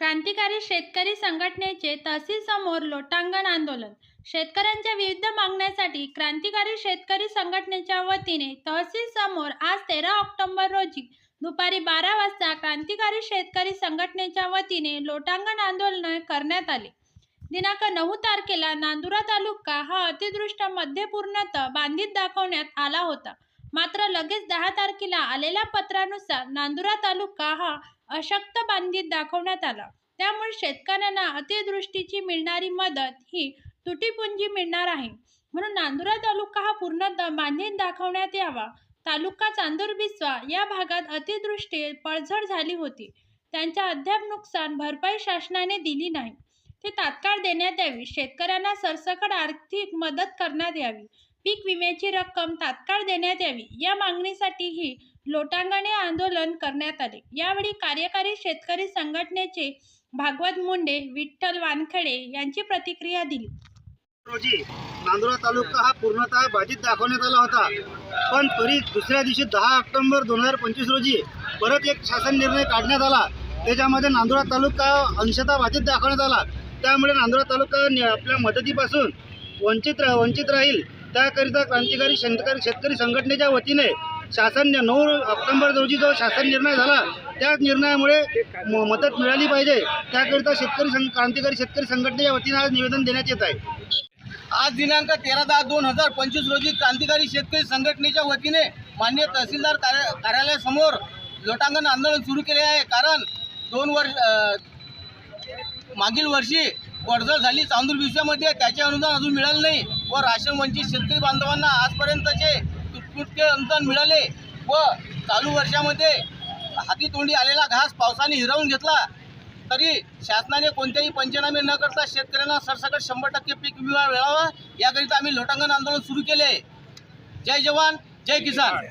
क्रांतिकारी शेतकरी संघटनेचे तहसील समोर लोटांगण आंदोलन. शेतकऱ्यांच्या विविध मागण्यासाठी क्रांतिकारी शेतकरी संघटनेच्या वतीने तहसील समोर आज तेरा ऑक्टोबर रोजी दुपारी बारा वाजता क्रांतिकारी शेतकरी संघटनेच्या वतीने लोटांगण आंदोलन करण्यात आले. दिनांक नऊ तारखेला नांदुरा तालुका हा अतिदृष्टामध्ये पूर्णतः बांधित दाखवण्यात आला होता. मात्र लगेच दहा तारखेला आलेल्या पत्रानुसार नांदुरा तालुका हा अशक्त बांधित दाखवण्यात आला. त्यामुळे शेतकऱ्यांना अतिदृष्टीची मिळणारी मदत ही तुटीपुंजी मिळणार आहे. म्हणून नांदुरा तालुका हा पूर्णतः बांधित दाखवण्यात यावा. तालुका चांदूर बिस्वा या भागात अतिदृष्टी पडझड झाली होती. त्यांच्या अद्याप नुकसान भरपाई शासनाने दिली नाही. ते तात्काळ देण्यात यावी. शेतकऱ्यांना सरसकट आर्थिक मदत करण्यात यावी. पीक विम्याची रक्कम तात्काळ देण्यात यावी. या मागणीसाठी ही लोटांगणे आंदोलन करण्यात आले. यावेळी कार्यकारी शेतकरी संघटनेचे भागवत मुंडे विठ्ठल वानखेडे यांची प्रतिक्रिया दिली. रोजी नांदुरा तालुका हा पूर्णतः बाधित दाखवण्यात आला होता. पण तरी दुसऱ्या दिवशी दहा ऑक्टोबर दोन हजार पंचवीस रोजी परत एक शासन निर्णय काढण्यात आला. त्याच्यामध्ये नांदुरा तालुका अंशतः बाधित दाखवण्यात आला. त्यामुळे नांदुरा तालुका आपल्या मदतीपासून वंचित रा वंचित राहील. त्याकरिता क्रांतिकारी शेतकरी शेतकरी संघटनेच्या वतीने शासन नऊ ऑक्टोंबर रोजी जो शासन निर्णय झाला त्या निर्णयामुळे म- मदत मिळाली पाहिजे. त्याकरिता शेतकरी संघ क्रांतिकारी शेतकरी संघटनेच्या वतीने आज निवेदन देण्यात येत आहे. आज दिनांक तेरा दहा दोन हजार पंचवीस रोजी क्रांतिकारी शेतकरी संघटनेच्या वतीने मान्य तहसीलदार कार्या कार्यालयासमोर लोटांगण आंदोलन सुरू केले आहे. कारण दोन वर्ष मागील वर्षी वर्जळ झाली चांदूर विषयामध्ये त्याचे अनुदान अजून मिळालं नाही व राशन वंचित शेतकरी बांधवांना आजपर्यंतचे तुटपुटके अनुदान मिळाले व चालू वर्षामध्ये हातीतोंडी आलेला घास पावसाने हिरावून घेतला. तरी शासनाने कोणतेही पंचनामे न करता शेतकऱ्यांना सरसकट शंभर टक्के पीक विमा मिळावा याकरिता आम्ही लोटांगण आंदोलन सुरू केले. जय जवान जय किसान.